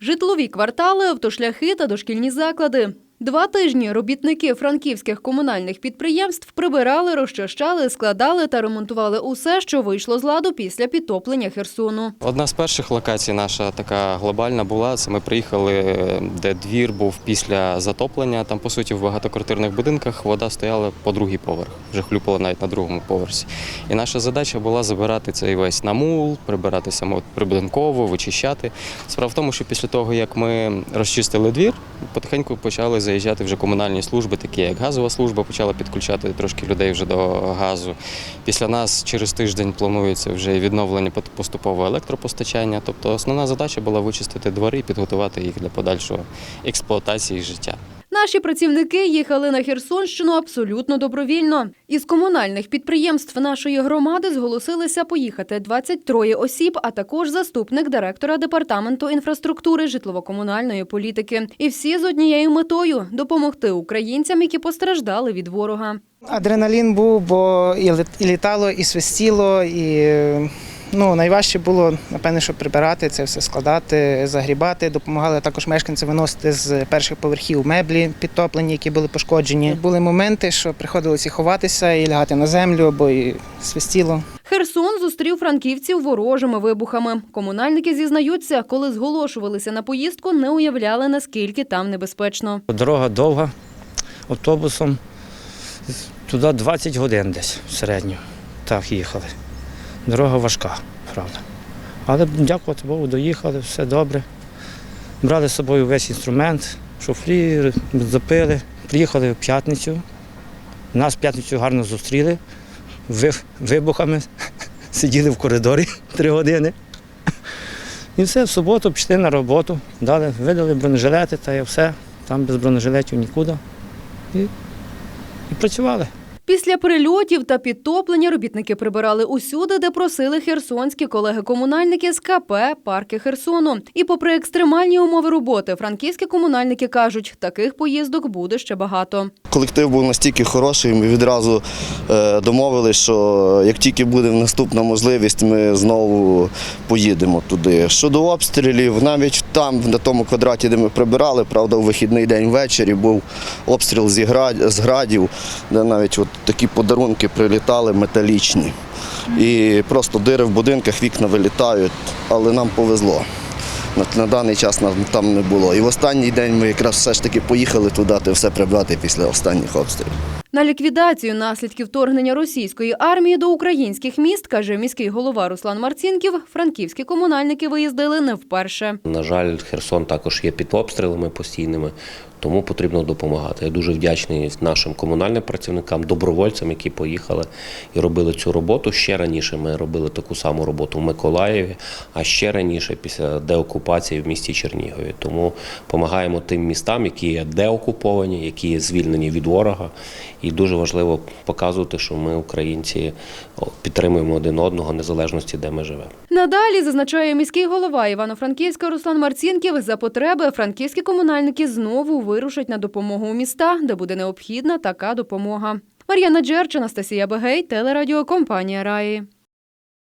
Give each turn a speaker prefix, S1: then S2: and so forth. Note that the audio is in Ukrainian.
S1: Житлові квартали, автошляхи та дошкільні заклади. Два тижні робітники франківських комунальних підприємств прибирали, розчищали, складали та ремонтували усе, що вийшло з ладу після підтоплення Херсону.
S2: Одна з перших локацій наша така глобальна була. Це ми приїхали, де двір був після затоплення. Там, по суті, в багатоквартирних будинках вода стояла по другий поверх, вже хлюпала навіть на другому поверсі. І наша задача була забирати цей весь намул, прибирати само вичищати. Справа в тому, що після того, як ми розчистили двір, потихеньку почали заїжджати вже комунальні служби, такі як газова служба, почала підключати трошки людей вже до газу. Після нас через тиждень планується вже відновлення поступового електропостачання. Тобто основна задача була вичистити двори і підготувати їх для подальшого експлуатації життя.
S1: Наші працівники їхали на Херсонщину абсолютно добровільно. Із комунальних підприємств нашої громади зголосилися поїхати 23 осіб, а також заступник директора департаменту інфраструктури житлово-комунальної політики. І всі з однією метою допомогти українцям, які постраждали від ворога.
S3: Адреналін був, бо і літало, і свистіло, і ну, найважче було, напевне, що прибирати це все складати, загрібати. Допомагали також мешканці виносити з перших поверхів меблі підтоплені, які були пошкоджені. Були моменти, що приходилося ховатися, і лягати на землю, бо і свистіло.
S1: Херсон зустрів франківців ворожими вибухами. Комунальники зізнаються, коли зголошувалися на поїздку, не уявляли наскільки там небезпечно.
S4: Дорога довга, автобусом. Туди 20 годин десь в середньому. Так їхали. Дорога важка, правда. Але дякувати Богу, доїхали, все добре. Брали з собою весь інструмент, шофрі, запили. Приїхали в п'ятницю. Нас в п'ятницю гарно зустріли вибухами. Сиділи в коридорі три години. І все, в суботу пішли на роботу, дали, видали бронежилети та і все. Там без бронежилетів нікуди. І, і працювали.
S1: Після прильотів та підтоплення робітники прибирали усюди, де просили херсонські колеги-комунальники з КП «Парки Херсону». І попри екстремальні умови роботи, франківські комунальники кажуть, таких поїздок буде ще багато.
S5: Колектив був настільки хороший, ми відразу е, домовилися, що як тільки буде наступна можливість, ми знову поїдемо туди. Щодо обстрілів, навіть там, на тому квадраті, де ми прибирали, правда, у вихідний день ввечері був обстріл з градів, де навіть от такі подарунки прилітали металічні. І просто дири в будинках, вікна вилітають, але нам повезло. На, даний час нам там не було. І в останній день ми якраз все ж таки поїхали туди, все прибрати після останніх обстрілів.
S1: На ліквідацію наслідків вторгнення російської армії до українських міст, каже міський голова Руслан Марцінків, франківські комунальники виїздили не вперше.
S6: На жаль, Херсон також є під обстрілами постійними, тому потрібно допомагати. Я дуже вдячний нашим комунальним працівникам, добровольцям, які поїхали і робили цю роботу. Ще раніше ми робили таку саму роботу в Миколаєві, а ще раніше після деокупації в місті Чернігові. Тому допомагаємо тим містам, які є деокуповані, які є звільнені від ворога. І дуже важливо показувати, що ми, українці, підтримуємо один одного незалежності, де ми живемо.
S1: Надалі зазначає міський голова Івано-Франківська Руслан Марцінків. За потреби франківські комунальники знову вирушать на допомогу у міста, де буде необхідна така допомога. Мар'яна Джерч, Анастасія Бегей, телерадіокомпанія Раї.